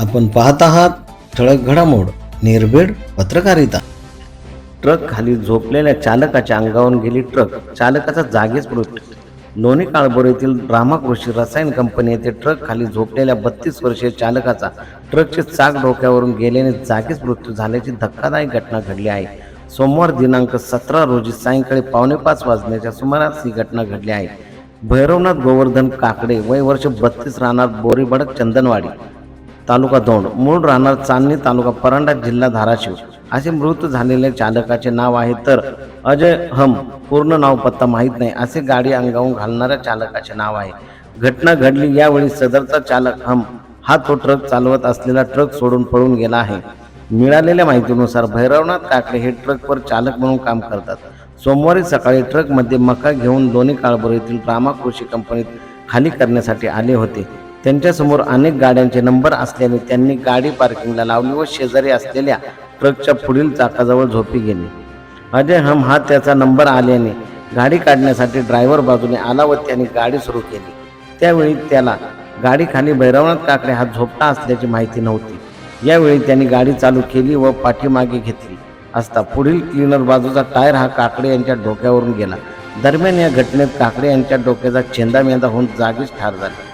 आपण पाहत आहात ठळक घडामोड निर्भीड पत्रकारिता. ट्रक खाली झोपलेल्या चालकाच्या अंगावरून गेली ट्रक. चालकाचा जागीच मृत्यू. लोणी काळभोर येथील रामाकृषी रसायन कंपनी येथे ट्रक खाली झोपलेल्या बत्तीस वर्षीय चालकाचा ट्रकचे चाक डोक्यावरून गेल्याने जागीच मृत्यू झाल्याची धक्कादायक घटना घडली आहे. सोमवार दिनांक सतरा रोजी सायंकाळी पावणे पाच वाजण्याच्या सुमारास ही घटना घडली आहे. भैरवनाथ गोवर्धन काकडे वय वर्ष बत्तीस राहणार बोरीबडक चंदनवाडी. तालुका दौंड मूळ राहणार चांदणी तालुका परांडा जिल्हा धाराशिव. असे मृत झालेल्या चालकाचे नाव आहे तर अजय हम. पूर्ण नाव पत्ता माहीत नाही. असे गाडी अंगावून घालणाऱ्या चालकाचे नाव आहे. घटना घडली यावेळी सदरचा चालक हम हा तो ट्रक चालवत असलेला ट्रक सोडून पळून गेला आहे. मिळालेल्या माहितीनुसार भैरवनाथ काकडे हे ट्रकवर चालक म्हणून काम करतात. सोमवारी सकाळी ट्रकमध्ये मका घेऊन दोन्ही काळभोर येथील रामा कृषी कंपनीत खाली करण्यासाठी आले होते. त्यांच्यासमोर अनेक गाड्यांचे नंबर असल्याने त्यांनी गाडी पार्किंगला लावली व शेजारी असलेल्या ट्रकच्या पुढील चाकाजवळ झोपी गेली. अजय हम हा त्याचा नंबर आल्याने गाडी काढण्यासाठी ड्रायव्हर बाजूने आला व त्याने गाडी सुरू केली. त्यावेळी त्याला गाडीखाली भैरवनाथ काकडे हा झोपटा असल्याची माहिती नव्हती. यावेळी त्यांनी गाडी चालू केली व पाठीमागे घेतली. असता पुढील क्लिनर बाजूचा टायर हा काकडे यांच्या डोक्यावरून गेला. दरम्यान या घटनेत काकडे यांच्या डोक्याचा चेंदामेंदा होऊन जागीच ठार झाली.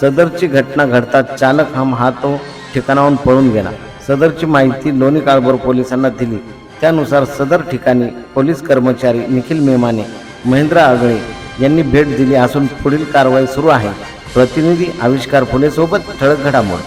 सदरची घटना घडताच चालक हम हा तो ठिकाणाहून पळून गेला. सदरची माहिती लोणी काळभोर पोलिसांना दिली. त्यानुसार सदर ठिकाणी पोलीस कर्मचारी निखिल मेमाने महेंद्र आगळे यांनी भेट दिली असून पुढील कारवाई सुरू आहे. प्रतिनिधी आविष्कार फुले सोबत ठळक घडामोड.